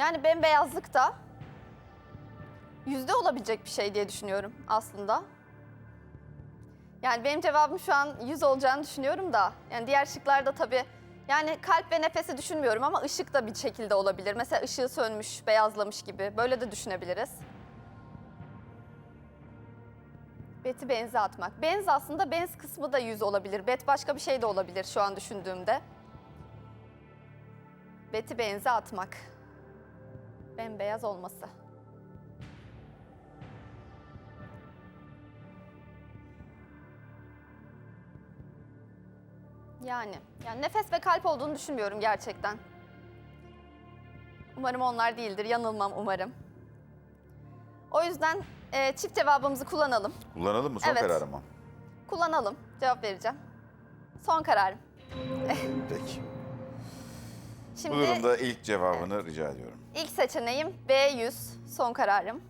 Yani bembeyazlık da yüzde olabilecek bir şey diye düşünüyorum aslında. Yani benim cevabım şu an yüz olacağını düşünüyorum da. Yani diğer şıklarda tabii yani kalp ve nefesi düşünmüyorum ama ışık da bir şekilde olabilir. Mesela ışığı sönmüş, beyazlamış gibi. Böyle de düşünebiliriz. Beti benze atmak. Benz aslında benz kısmı da yüz olabilir. Bet başka bir şey de olabilir şu an düşündüğümde. Beti benze atmak. Bembeyaz olması. Yani, yani nefes ve kalp olduğunu düşünmüyorum gerçekten. Umarım onlar değildir. Yanılmam umarım. O yüzden e, çift cevabımızı kullanalım. Kullanalım mı? Son Evet. kararı mı? Kullanalım. Cevap vereceğim. Son kararım. Peki. Şimdi Bu durumda ilk cevabını rica ediyorum. ilk seçeneğim B100. Son kararım.